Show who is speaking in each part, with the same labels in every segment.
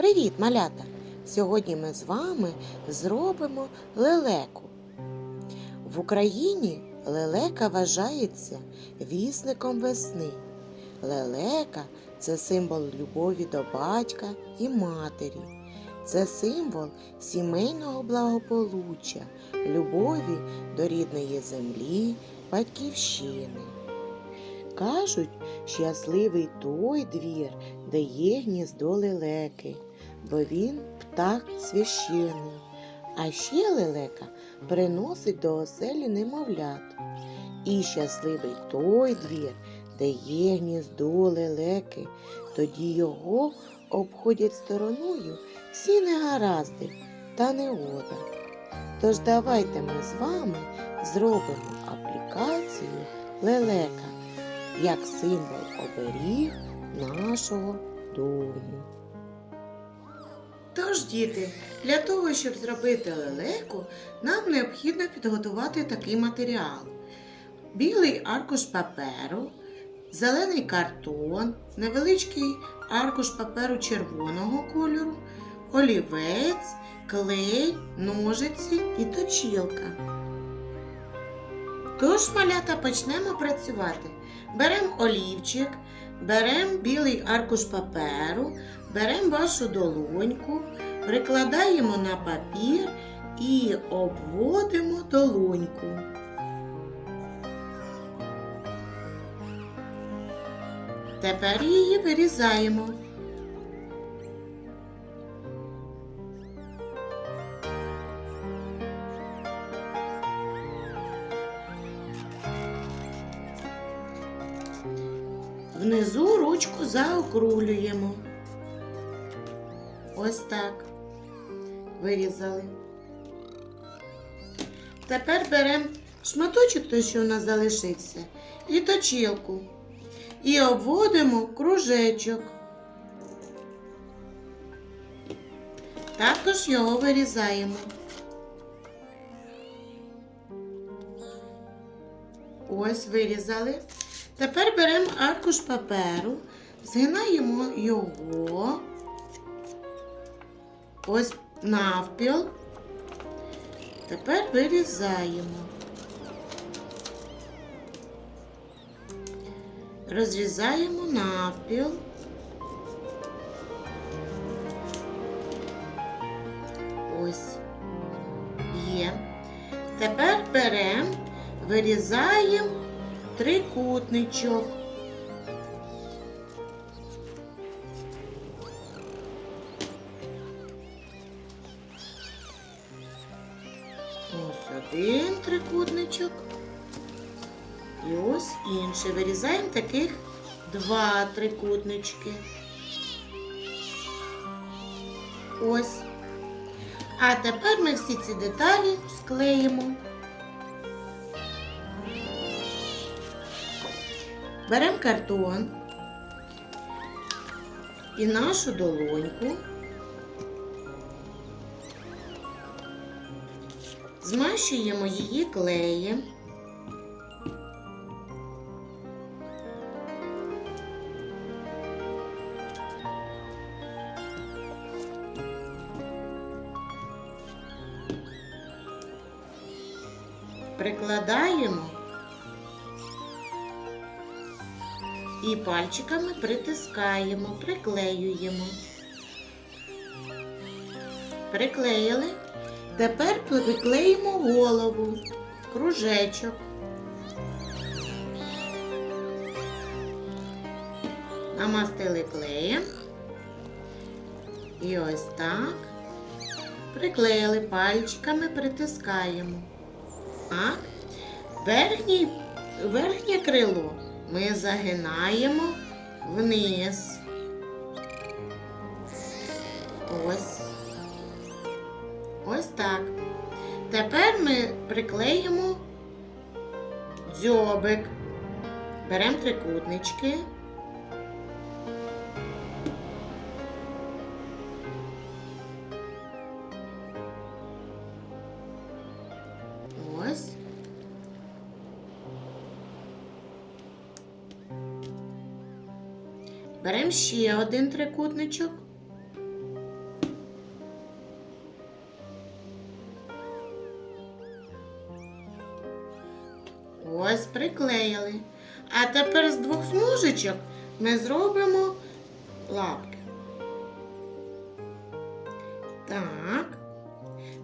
Speaker 1: Привіт, малята! Сьогодні ми з вами зробимо лелеку. В Україні лелека вважається вісником весни. Лелека це символ любові до батька і матері. Це символ сімейного благополуччя, любові до рідної землі, батьківщини. Кажуть, щасливий той двір, де є гніздо лелеки, бо він птах священний. А ще лелека приносить до оселі немовлят. І щасливий той двір, де є гніздо лелеки, тоді його обходять стороною всі негаразди та негода. Тож давайте ми з вами зробимо аплікацію лелека як символ оберіг нашого дому. Тож, діти, для того, щоб зробити лелеку, нам необхідно підготувати такий матеріал: білий аркуш паперу, зелений картон, невеличкий аркуш паперу червоного кольору, олівець, клей, ножиці і точілка. Тож, малята, почнемо працювати. Беремо олівчик, беремо білий аркуш паперу, беремо вашу долоньку, прикладаємо на папір і обводимо долоньку. Тепер її вирізаємо. Внизу ручку заокруглюємо. Ось так. Вирізали. Тепер беремо шматочок, той, що у нас залишився, і точилку. І обводимо кружечок. Також його вирізаємо. Ось вирізали. Тепер беремо аркуш паперу, згинаємо його ось навпіл. Тепер вирізаємо. Розрізаємо навпіл. Ось є. Тепер беремо, вирізаємо трикутничок. Ось один трикутничок. І ось інший. Вирізаємо таких два трикутнички. Ось. А тепер ми всі ці деталі склеїмо. Беремо картон і нашу долоньку. Змащуємо її клеєм. Прикладаємо і пальчиками притискаємо, приклеюємо. Приклеїли. Тепер приклеїмо голову, кружечок. Намастили клеєм. І ось так. Приклеїли пальчиками, притискаємо. Так. Верхній, верхнє крило ми загинаємо вниз. Ось. Ось так. Тепер ми приклеїмо дзьобик. Беремо трикутнички. Беремо ще один трикутничок. Ось приклеїли. А тепер з двох смужечок ми зробимо лапки. Так.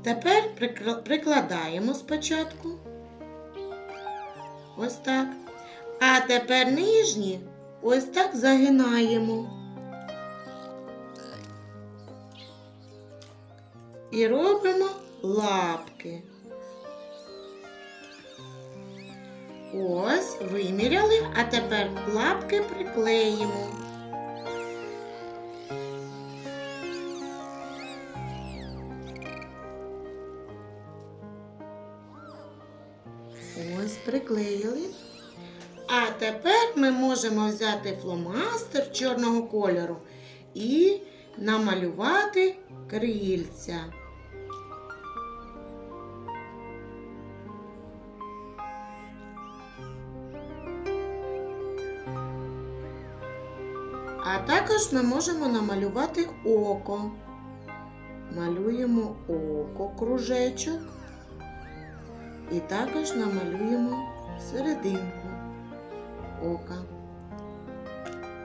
Speaker 1: Тепер прикладаємо спочатку. Ось так. А тепер нижні ось так загинаємо. І робимо лапки. Ось, виміряли, а тепер лапки приклеїмо. Ось приклеїли. А тепер ми можемо взяти фломастер чорного кольору і намалювати крильця. А також ми можемо намалювати око. Малюємо око кружечок. І також намалюємо серединку ока.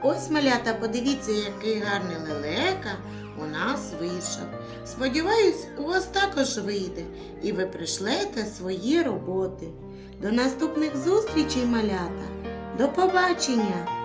Speaker 1: Ось, малята, подивіться, який гарний лелека у нас вийшов. Сподіваюсь, у вас також вийде, і ви пришлете свої роботи. До наступних зустрічей, малята. До побачення!